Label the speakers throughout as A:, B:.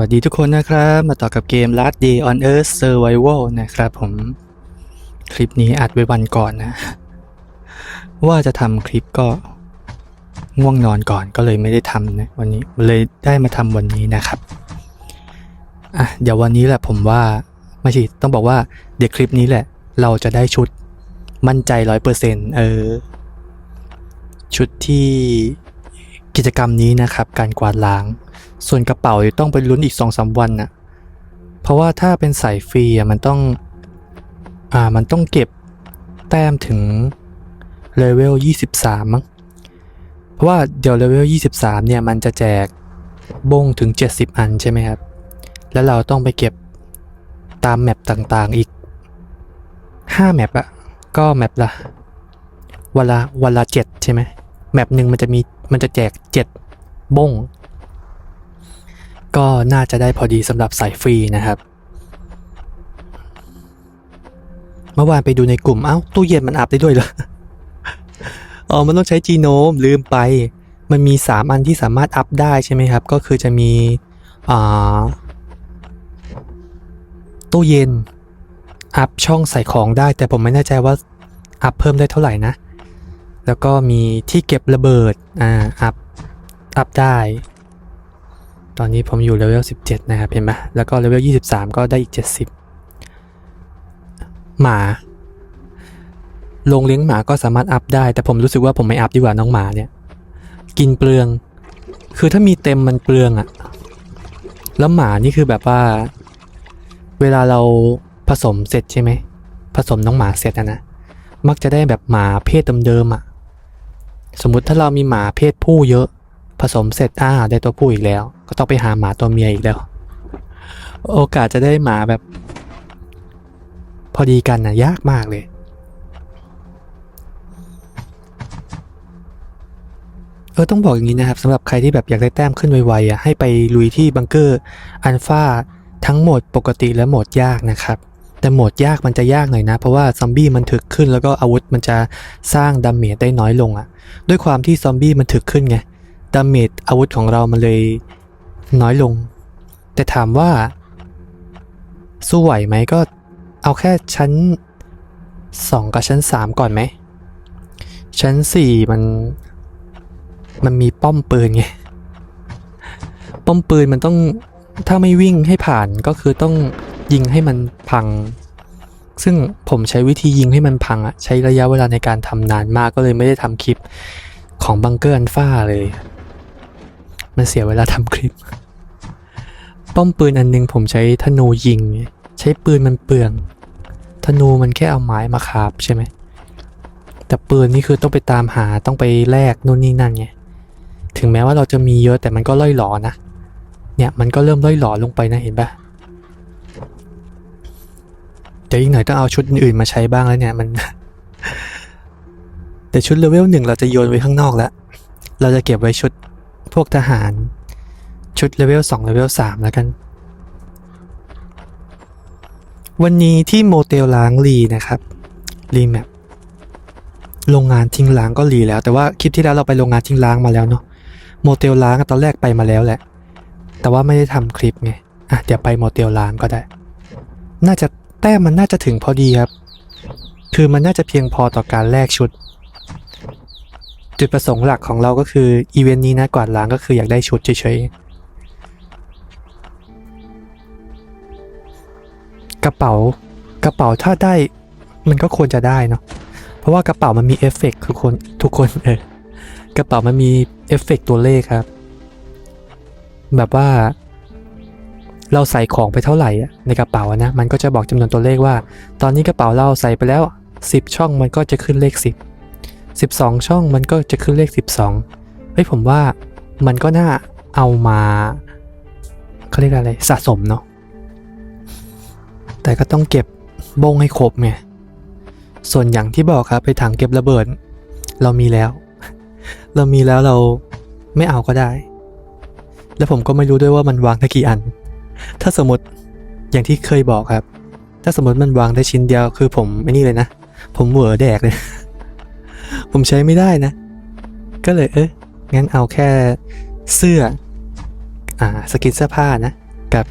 A: วัสดีทุกคนนะครับ มาต่อกับเกม Last Day on Earth Survival นะครับผม คลิปนี้อัดไว้วันก่อนนะ ว่าจะทำคลิปก็ง่วงนอนก่อนก็เลยไม่ได้ทำนะวันนี้เลยได้มาทำวันนี้นะครับอะเดี๋ยววันนี้แหละผมว่าไม่ใช่ต้องบอกว่าเดี๋ยวคลิปนี้แหละ เราจะได้ชุดมั่นใจร้อยเปอร์เซ็นต์เออ ชุดที่กิจกรรมนี้นะครับ การกวาดล้าง ส่วนกระเป๋าต้องไปลุ้นอีกสองสาวันน่ะ เพราะว่าถ้าเป็นสายฟรีอะมันต้อง อ่ามันต้องเก็บแต้มถึงเลเวล 23 มั้ง เพราะว่าเดี๋ยวเลเวล 23 เนี่ยมันจะแจกบงถึง 70 อันใช่ไหมครับ แล้วเราต้องไปเก็บตามแมปต่างๆอีก 5 แมปอะก็แมปละวันละวันละ 7 ใช่ไหมแมปหนึ่งมันจะมีมันจะแจก 7 บง ก็น่าจะได้พอดีสำหรับสายฟรีนะครับเมื่อวานไปดูในกลุ่มเอ้าตู้เย็นมันอัพได้ด้วยเหรออ๋อมันต้องใช้จีโนมลืมไป มันมี 3 อันที่สามารถอัพได้ใช่ไหมครับ ก็คือจะมีอ่าตู้เย็น อัพช่องใส่ของได้ แต่ผมไม่แน่ใจว่าอัพเพิ่มได้เท่าไหร่นะ แล้วก็มีที่เก็บระเบิดอ่าอัพอัพได้ ตอนนี้ผมอยู่เลเวล 17 นะครับ เห็นไหมแล้วก็เลเวล 23 ก็ได้อีก 70 หมาโรงเลี้ยงหมาก็สามารถอัพได้ แต่ผมรู้สึกว่าผมไม่อัพดีกว่าน้องหมาเนี่ย กินเปลือง คือถ้ามีเต็มมันเปลืองอะแล้วหมานี่คือแบบว่า เวลาเราผสมเสร็จใช่ไหม ผสมน้องหมาเสร็จอะนะ มักจะได้แบบหมาเพศเดิมๆอะสมมุติถ้าเรามีหมาเพศผู้เยอะ ผสมเสร็จอ่าได้ตัวผู้อีกแล้ว ก็ต้องไปหาหมาตัวเมียอีกแล้ว โอกาสจะได้หมาแบบ พอดีกันนะยากมากเลย เออต้องบอกอย่างนี้นะครับสำหรับใครที่แบบอยากได้แต้มขึ้นไวๆอะให้ไปลุยที่บังเกอร์อัลฟาทั้งโหมดปกติและโหมดยากนะครับแต่โหมดยากมันจะยากหน่อยนะ เพราะว่าซอมบี้มันถึกขึ้นแล้วก็อาวุธมันจะสร้างดาเมจได้น้อยลงอะ ด้วยความที่ซอมบี้มันถึกขึ้นไงดาเมจอาวุธของเรามันเลย น้อยลง แต่ถามว่า สู้ไหวไหมก็เอาแค่ชั้น 2 กับชั้น 3 ก่อนไหม ชั้น 4 มัน มันมีป้อมปืนไง ป้อมปืนมันต้องถ้าไม่วิ่งให้ผ่านก็คือต้องยิงให้มันพัง ซึ่งผมใช้วิธียิงให้มันพังอะใช้ระยะเวลาในการทำนานมากก็เลยไม่ได้ทำคลิปของบังเกอร์อันฟ้าเลย มันเสียเวลาทำคลิป ป้อมปืนอันนึงผมใช้ธนูยิง ใช้ปืนมันเปลือง ธนูมันแค่เอาไม้มาคาบใช่ไหม แต่ปืนนี่คือต้องไปตามหาต้องไปแลกนู่นนี่นั่นไง ถึงแม้ว่าเราจะมีเยอะแต่มันก็ล่อยหลอนะ เนี่ยมันก็เริ่มล่อยหลอลงไปนะเห็นปะเดี๋ยวอีกหน่อยต้องเอาชุดอื่นมาใช้บ้างแล้วเนี่ยมัน แต่ชุดเลเวลหนึ่งเราจะโยนไว้ข้างนอกแล้ว เราจะเก็บไว้ชุด พวกทหาร ชุดเลเวล2เลเวล3แล้วกัน วันนี้ที่โมเตลล้างรีนะครับรีแมปโรงงานทิ้งล้างก็รีแล้ว แต่ว่าคลิปที่แล้วเราไปโรงงานทิ้งล้างมาแล้วเนาะโมเตลล้างตอนแรกไปมาแล้วแหละ แต่ว่าไม่ได้ทำคลิปไงอะเดี๋ยวไปโมเตลล้างก็ได้ น่าจะแต้มมันน่าจะถึงพอดีครับ คือมันน่าจะเพียงพอต่อการแลกชุด จุดประสงค์หลักของเราก็คืออีเวนต์นี้นะกวาดล้างก็คืออยากได้ชุดเฉยๆ กระเป๋ากระเป๋าถ้าได้มันก็ควรจะได้เนาะเพราะว่ากระเป๋ามันมีเอฟเฟกต์ทุกคนทุกคนเออกระเป๋ามันมีเอฟเฟกต์ตัวเลขครับ แบบว่า เราใส่ของไปเท่าไหร่อะในกระเป๋านะมันก็จะบอกจำนวนตัวเลขว่า ตอนนี้กระเป๋าเราใส่ไปแล้ว 10 ช่องมันก็จะขึ้นเลข 10 12 ช่องมันก็จะขึ้นเลข 12 เฮ้ยผมว่ามันก็น่าเอามาเขาเรียกอะไรสะสมเนาะแต่ก็ต้องเก็บบงให้ครบไงส่วนอย่างที่บอกครับไปถังเก็บระเบิด เรามีแล้ว เรามีแล้วเราไม่เอาก็ได้ แล้วผมก็ไม่รู้ด้วยว่ามันวางได้กี่อัน ถ้าสมมติอย่างที่เคยบอกครับ ถ้าสมมติมันวางได้ชิ้นเดียวคือผมไม่นี่เลยนะ ผมเหวอแดกเลย ผมใช้ไม่ได้นะ ก็เลยเอ๊ะงั้นเอาแค่เสื้อ อ่า สกินเสื้อผ้านะ กับ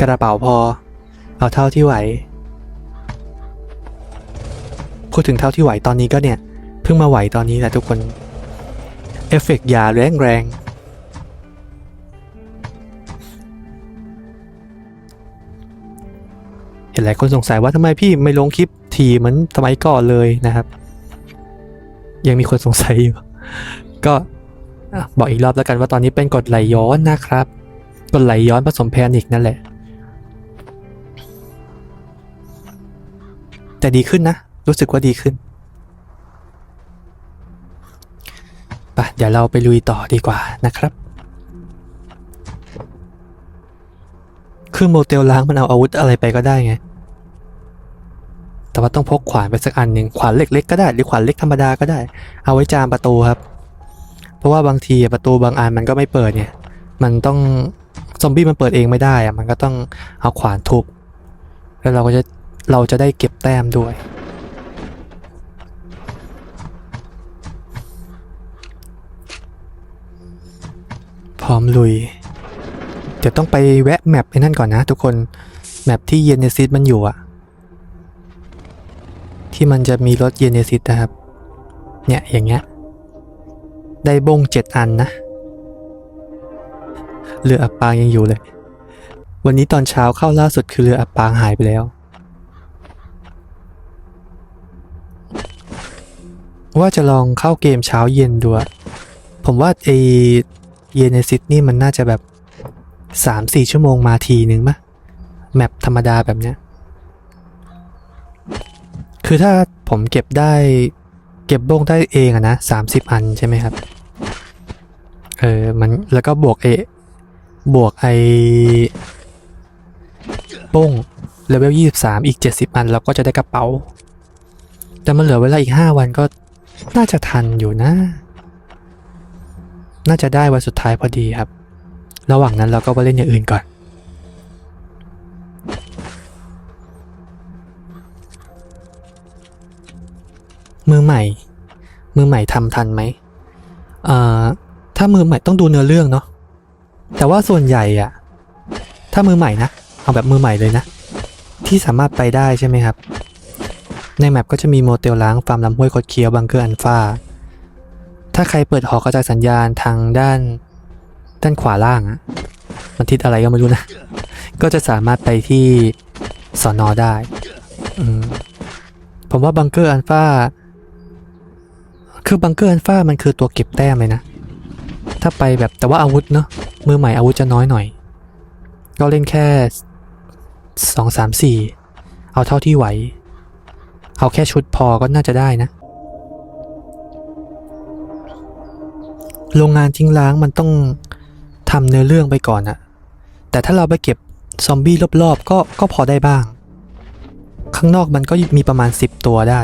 A: กระเป๋าพอ เอาเท่าที่ไหว พูดถึงเท่าที่ไหวตอนนี้ก็เนี่ย เพิ่งมาไหวตอนนี้แหละทุกคน เอฟเฟกต์ยาแรงแรงเห็นหลายคนสงสัยว่าทำไมพี่ไม่ลงคลิปทีเหมือนสมัยก่อนเลยนะครับ ยังมีคนสงสัยอยู่ ก็บอกอีกรอบแล้วกันว่าตอนนี้เป็นกดไหลย้อนนะครับ กดไหลย้อนผสมแพนิกนั่นแหละ แต่ดีขึ้นนะ รู้สึกว่าดีขึ้นไปเดี๋ยวเราไปลุยต่อดีกว่านะครับ คือโมเตลล้างมันเอาอาวุธอะไรไปก็ได้ไง แต่ว่าต้องพกขวานไปสักอันหนึ่งขวานเล็กๆก็ได้หรือขวานเล็กธรรมดาก็ได้ เอาไว้จามประตูครับ เพราะว่าบางทีประตูบางอันมันก็ไม่เปิดเนี่ย มันต้องซอมบี้มันเปิดเองไม่ได้อะมันก็ต้องเอาขวานทุบแล้วเราก็จะเราจะได้เก็บแต้มด้วย พร้อมลุย เดี๋ยวต้องไปแวะแมปไอ้นั่นก่อนนะทุกคน แมปที่เยนเนซิสมันอยู่อะ ที่มันจะมีรถเยนเนซิสนะครับ เนี่ยอย่างเงี้ย ได้บงเจ็ดอันนะ เรืออับปางยังอยู่เลย วันนี้ตอนเช้าเข้าล่าสุดคือเรืออับปางหายไปแล้ว ว่าจะลองเข้าเกมเช้าเย็นดูผมว่าไอเยเนซิตนี่มันน่าจะแบบสามสี่ชั่วโมงมาทีนึงมะแมปธรรมดาแบบเนี้ย คือถ้าผมเก็บได้ เก็บบ้งได้เองอะนะสามสิบอันใช่ไหมครับเออมันแล้วก็บวกเอบวกไอบ้งเลเวลยี่สิบสามอีกเจ็ดสิบอันเราก็จะได้กระเป๋า แต่มันเหลือเวลาอีกห้าวันก็น่าจะทันอยู่นะ น่าจะได้วันสุดท้ายพอดีครับ ระหว่างนั้นเราก็ไปเล่นอย่างอื่นก่อน มือใหม่ มือใหม่ทำทันไหมเอ่อถ้ามือใหม่ต้องดูเนื้อเรื่องเนาะแต่ว่าส่วนใหญ่อะถ้ามือใหม่นะเอาแบบมือใหม่เลยนะ ที่สามารถไปได้ใช่ไหมครับ ในแมปก็จะมีโมเตลล้างฟาร์มลำห้วยคดเคี้ยวบังเกอร์อันฟาถ้าใครเปิดหอกระจายสัญญาณทางด้านด้านขวาล่างอะมันทิศอะไรก็ไม่รู้นะ ก็จะสามารถไปที่สอนอได้ ผมว่าบังเกอร์อันฟา คือบังเกอร์อันฟามันคือตัวเก็บแต้มเลยนะ ถ้าไปแบบแต่ว่าอาวุธเนาะมือใหม่อาวุธจะน้อยหน่อย ก็เล่นแค่สองสามสี่เอาเท่าที่ไหว เอาแค่ชุดพอก็น่าจะได้นะ โรงงานทิ้งล้างมันต้องทำเนื้อเรื่องไปก่อนอะแต่ถ้าเราไปเก็บซอมบี้รอบๆก็ก็พอได้บ้าง ข้างนอกมันก็มีประมาณ 10 ตัวได้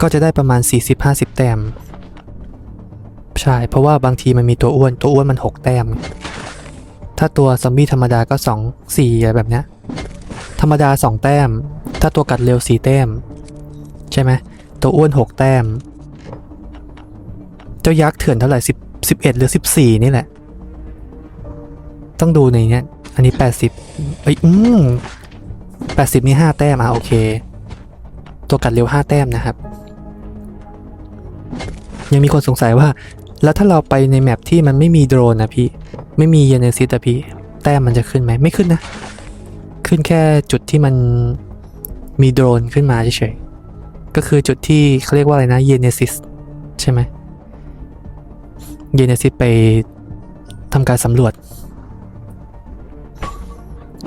A: ก็จะได้ประมาณ 40-50 แต้ม ใช่ เพราะว่าบางทีมันมีตัวอ้วน ตัวอ้วนมัน 6 แต้ม ถ้าตัวซอมบี้ธรรมดาก็ 2 4อะไรแบบเนี้ย ธรรมดา 2 แต้ม ถ้าตัวกัดเร็ว 4 แต้ม ใช่ไหม ตัวอ้วน 6 แต้ม เจ้ายักษ์เถื่อนเท่าไหร่สิบสิบเอ็ดหรือสิบสี่นี่แหละ ต้องดูในเนี้ย อันนี้แปดสิบเอ้ย อืมแปดสิบนี่ห้าแต้ม อะ โอเค ตัวกัดเร็วห้าแต้มนะครับ ยังมีคนสงสัยว่า แล้วถ้าเราไปในแมปที่มันไม่มีโดรนนะพี่ ไม่มีเยเนซิสอะพี่ แต้มมันจะขึ้นไหมไม่ขึ้นนะ ขึ้นแค่จุดที่มันมีโดรนขึ้นมาเฉยๆ ก็คือจุดที่เขาเรียกว่าอะไรนะเยเนซิสใช่ไหมเยเนซิสไปทำการสำรวจ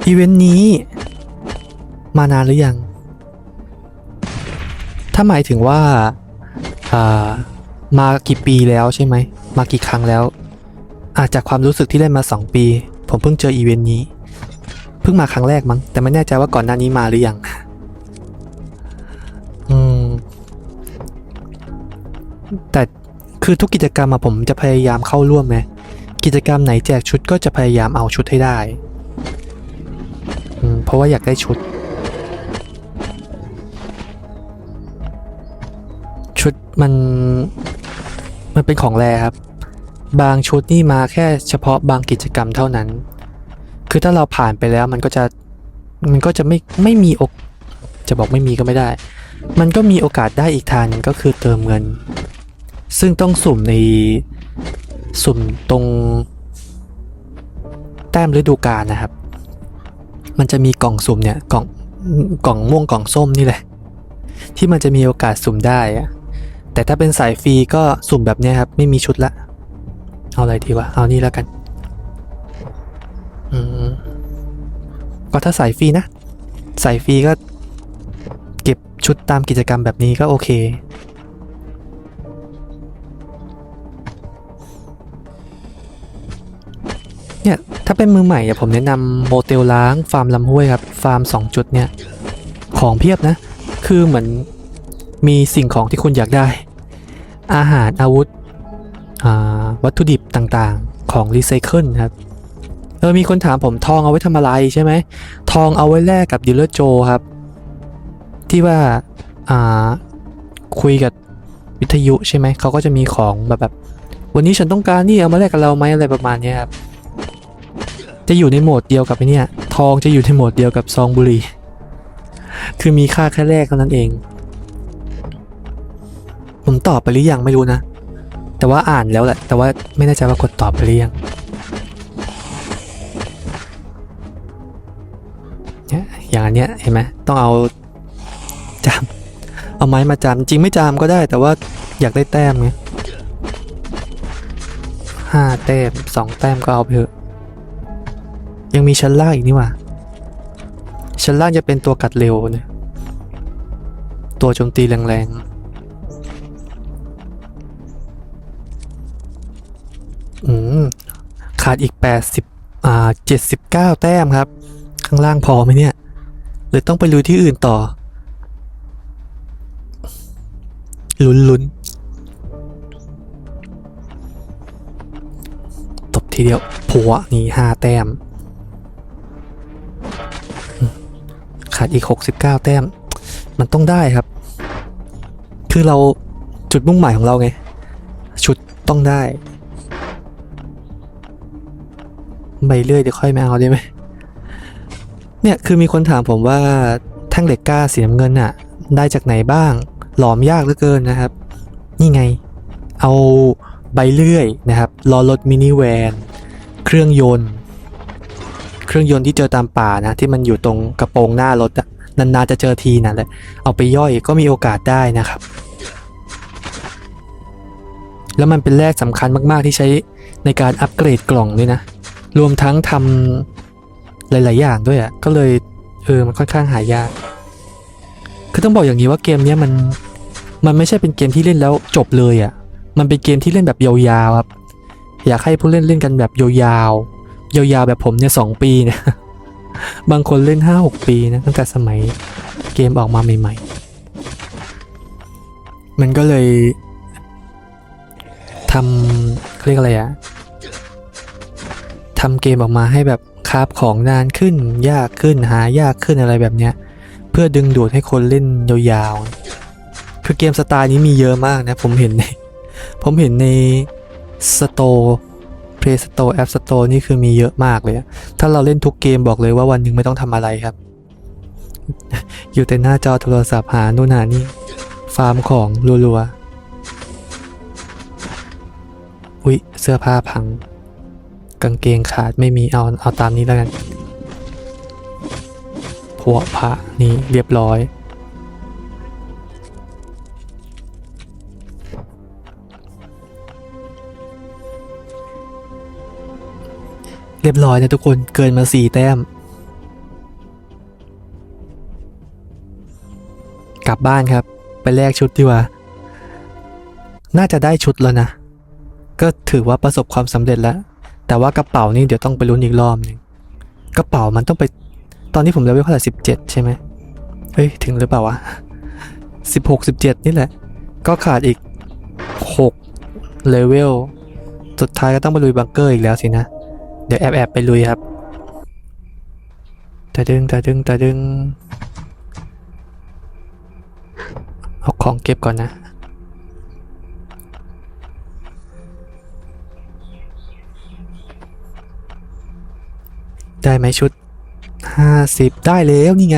A: อีเวนต์นี้มานานหรือยัง ถ้าหมายถึงว่า อ่ามากี่ปีแล้วใช่ไหม มากี่ครั้งแล้ว อาจจากความรู้สึกที่เล่นมา 2 ปี ผมเพิ่งเจออีเวนต์นี้ เพิ่งมาครั้งแรกมั้ง แต่ไม่แน่ใจว่าก่อนหน้านี้มาหรือยัง อืม แต่คือทุกกิจกรรมอะผมจะพยายามเข้าร่วมไงกิจกรรมไหนแจกชุดก็จะพยายามเอาชุดให้ได้ เพราะว่าอยากได้ชุด ชุดมันมันเป็นของแรครับ บางชุดนี่มาแค่เฉพาะบางกิจกรรมเท่านั้น คือถ้าเราผ่านไปแล้วมันก็จะมันก็จะไม่ไม่มีโอกจะบอกไม่มีก็ไม่ได้ มันก็มีโอกาสได้อีกทางนึงก็คือเติมเงิน ซึ่งต้องสุ่มในสุ่มตรง แต้มฤดูกาลนะครับ มันจะมีกล่องสุ่มเนี่ยกล่องกล่องม่วงกล่องส้มนี่แหละ ที่มันจะมีโอกาสสุ่มได้อะ แต่ถ้าเป็นสายฟรีก็สุ่มแบบนี้ครับ ไม่มีชุดละ เอาอะไรดีวะ เอานี่แล้วกัน อืม ก็ถ้าสายฟรีนะ สายฟรีก็ เก็บชุดตามกิจกรรมแบบนี้ก็โอเค เนี่ย ถ้าเป็นมือใหม่ผมแนะนำโมเตลล้าง ฟาร์มลำห้วยครับ ฟาร์ม 2 จุดเนี่ย ของเพียบนะ คือเหมือน มีสิ่งของที่คุณอยากได้ อาหารอาวุธอ่าวัตถุดิบต่างๆของรีไซเคิลครับเออมีคนถามผมทองเอาไว้ทำอะไรใช่ไหมทองเอาไว้แลกกับดีลเลอร์โจครับ ที่ว่าอ่าคุยกับวิทยุใช่ไหมเขาก็จะมีของแบบแบบ วันนี้ฉันต้องการนี่เอามาแลกกับเราไหมอะไรประมาณนี้ครับจะอยู่ในโหมดเดียวกับไอเนี่ยทองจะอยู่ในโหมดเดียวกับซองบุหรี่คือมีค่าแค่แรกเท่านั้นเอง ผมตอบไปหรือยังไม่รู้นะ แต่ว่าอ่านแล้วแหละ แต่ว่าไม่แน่ใจว่ากดตอบไปหรือยังเนี่ยอย่างอันเนี้ยเห็นไหมต้องเอาจามเอาไม้มาจามจริงไม่จามก็ได้ แต่ว่าอยากได้แต้มไงห้าแต้มสองแต้มก็เอาไปเถอะ ยังมีชั้นล่างอีกนี่ว่าชั้นล่างจะเป็นตัวกัดเร็วเนี่ยตัวโจมตีแรงๆ ขาดอีก 80อ่า79 แต้มครับ ข้างล่างพอไหมเนี่ยหรือต้องไปลุยที่อื่นต่อ ลุ้นลุ้นตบทีเดียวผัวนี่ห้าแต้ม ขาดอีก 69 แต้ม มันต้องได้ครับ คือเราจุดมุ่งหมายของเราไง ชุดต้องได้ ใบเลื่อยเดี๋ยวค่อยม่เอาได้ไหมเนี่ยคือมีคนถามผมว่าแท่งเหล็กกล้าสีน้ำเงินน่ะได้จากไหนบ้าง หลอมยากเหลือเกินนะครับ นี่ไง เอาใบเลื่อยนะครับล้อรถมินิแวนเครื่องยนต์ เครื่องยนต์ที่เจอตามป่านะที่มันอยู่ตรงกระโปรงหน้ารถอะนานๆจะเจอทีนั่นแหละเอาไปย่อยก็มีโอกาสได้นะครับ แล้วมันเป็นแรกสำคัญมากๆที่ใช้ในการอัปเกรดกล่องด้วยนะ รวมทั้งทำหลาย ๆ อย่างด้วยอะ่ะก็เลยเออมันค่อนข้างหายาก คือต้องบอกอย่างนี้ว่าเกมเนี้ยมันมันไม่ใช่เป็นเกมที่เล่นแล้วจบเลยอะ่ะ มันเป็นเกมที่เล่นแบบยาวๆครับ อยากให้ผู้เล่นเล่นกันแบบยาวๆ ยาวๆแบบผมเนี่ยสองปีเนี่ยบางคนเล่นห้าหกปีนะตั้งแต่สมัยเกมออกมาใหม่ ๆ มันก็เลยทำเขาเรียกอะไรอะ ทำเกมออกมาให้แบบคาฟของนานขึ้น ยากขึ้นหายากขึ้นอะไรแบบเนี้ย เพื่อดึงดูดให้คนเล่นยาวๆ คือเกมสไตล์นี้มีเยอะมากนะ ผมเห็นในผมเห็นในสโตร์ Play Store App Store นี่คือมีเยอะมากเลย ถ้าเราเล่นทุกเกมบอกเลยว่าวันหนึ่งไม่ต้องทำอะไรครับ อยู่แต่หน้าจอโทรศัพท์หาโน่นหานี่ ฟาร์มของรัวๆ อุ๊ย เสื้อผ้าพัง กางเกงขาดไม่มีเอาเอาตามนี้แล้วกันผัวพระนี่เรียบร้อย เรียบร้อยนะทุกคนเกินมาสี่แต้ม กลับบ้านครับ ไปแลกชุดดีกว่า น่าจะได้ชุดแล้วนะ ก็ถือว่าประสบความสำเร็จแล้ว แต่ว่ากระเป๋านี่เดี๋ยวต้องไปลุ้นอีกรอบหนึ่งกระเป๋ามันต้องไปตอนนี้ผมเลเวลเท่าไหร่สิบเจ็ดใช่ไหมเฮ้ย ถึงหรือเปล่าวะสิบหกสิบเจ็ดนี่แหละ ก็ขาดอีกหกเลเวลสุดท้ายก็ต้องไปลุยบังเกอร์อีกแล้วสินะ เดี๋ยวแอบแอบไปลุยครับตะดึงตะดึงตะดึงเอาของเก็บก่อนนะ ได้ไหมชุด 50 ได้แล้วนี่ไง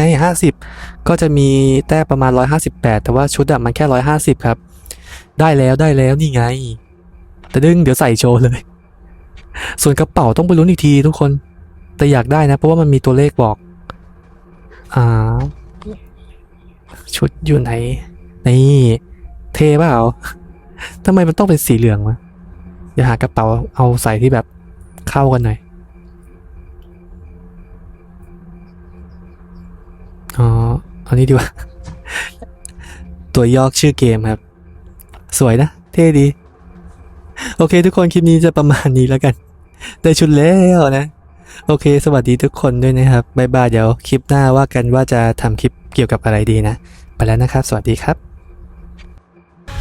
A: 50 ก็จะมีแต้ประมาณ 158 แต่ว่าชุดอะมันแค่ 150 ครับ ได้แล้วได้แล้วนี่ไง แต่ดึงเดี๋ยวใส่โชว์เลย ส่วนกระเป๋าต้องไปลุ้นอีกทีทุกคน แต่อยากได้นะ เพราะว่ามันมีตัวเลขบอกอ่าชุดอยู่ไหน นี่เทเปล่าทำไมมันต้องเป็นสีเหลืองวะเดี๋ยวหากระเป๋าเอาใส่ที่แบบเข้ากันหน่อย อ๋อเอานี้ดีกว่า ตัวยอกชื่อเกมครับ สวยนะ เท่ดี โอเค ทุกคนคลิปนี้จะประมาณนี้แล้วกัน ได้ชุดแล้วนะ โอเค สวัสดีทุกคนด้วยนะครับบายบายเดี๋ยวคลิปหน้าว่ากันว่าจะทำคลิปเกี่ยวกับอะไรดีนะ ไปแล้วนะครับ สวัสดีครับ